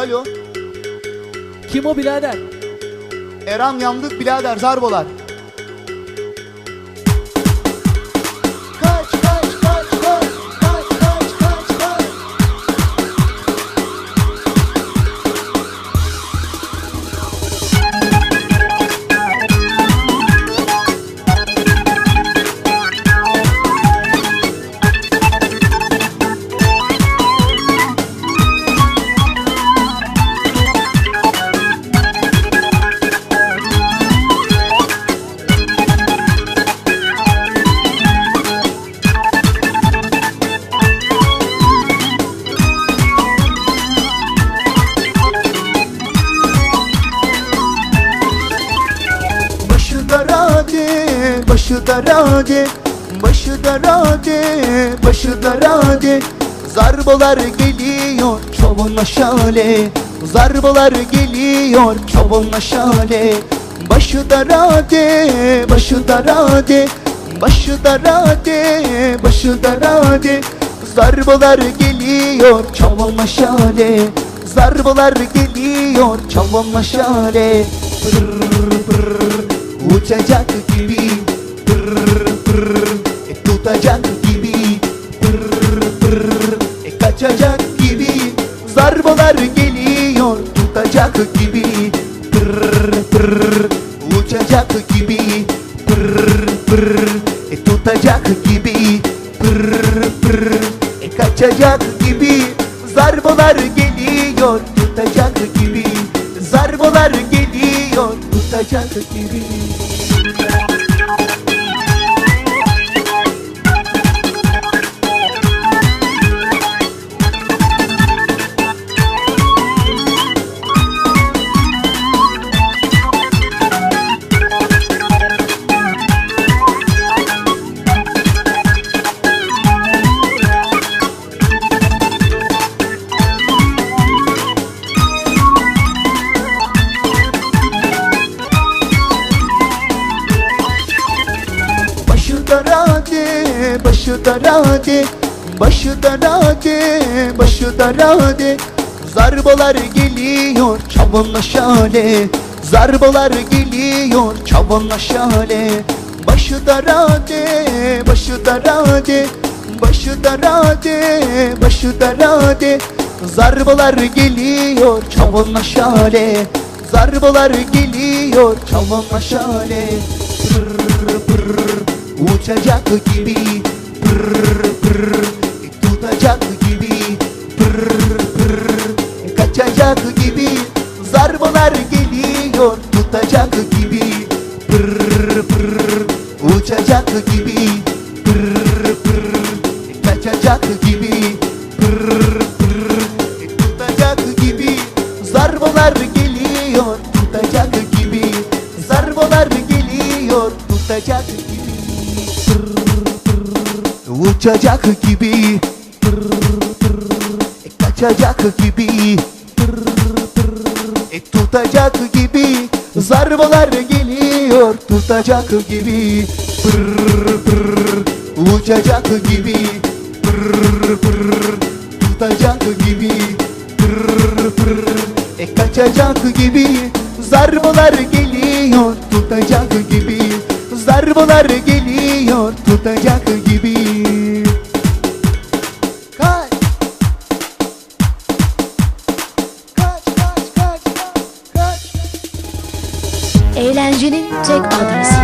Alo. Kim o birader? Eram yandık birader zarbolar. Başı darade, başı darade, başı darade. Zarbalar geliyor çovunla şale, zarbalar geliyor çovunla şale. Başı darade, başı darade, başı darade, başı darade. Zarbalar geliyor çovunla şale, zarbalar geliyor çovunla şale. Pırr pırr Uçacak gibi e, Tutacak gibi. Pırr pırr e, Kaçacak gibi. Zarbalar geliyor Tutacak gibi. Pırr pırr Uçacak gibi. Pırr pırr e, Tutacak gibi. Pırr pırr e, Kaçacak gibi. Zarbalar geliyor Tutacak gibi. Zarbalar geliyor Tutacak gibi başı darade Başı darade, başı darade. Zarbalar geliyor çavunla şale. Zarbalar geliyor çavunla şale. Başı darade, başı darade Başı darade, başı darade. Zarbalar geliyor çavunla şale. Zarbalar geliyor çavunla şale. Pırr pırr Uçacak gibi Pırr pırr. Tutacak gibi Pırr pırr. Kaçacak gibi Zarbalar geliyor. Tutacak gibi Pırr pırr. Uçacak gibi Pırr pırr. Kaçacak gibi Pırr pırr. Tutacak gibi Zarbalar geliyor. Tutacak gibi Zarbalar geliyor. Tutacak gibi Uçacak gibi. Pırr pırr e, Kaçacak gibi. Pırr pırr e, Tutacak gibi. Zarbalar geliyor Tutacak gibi. Pırr pırr Uçacak gibi. Pırr pırr Tutacak gibi. Pırr pırr e, Kaçacak gibi. Zarbalar geliyor Tutacak gibi. Zarbalar geliyor Tutacak gibi Eğlencenin tek adresi.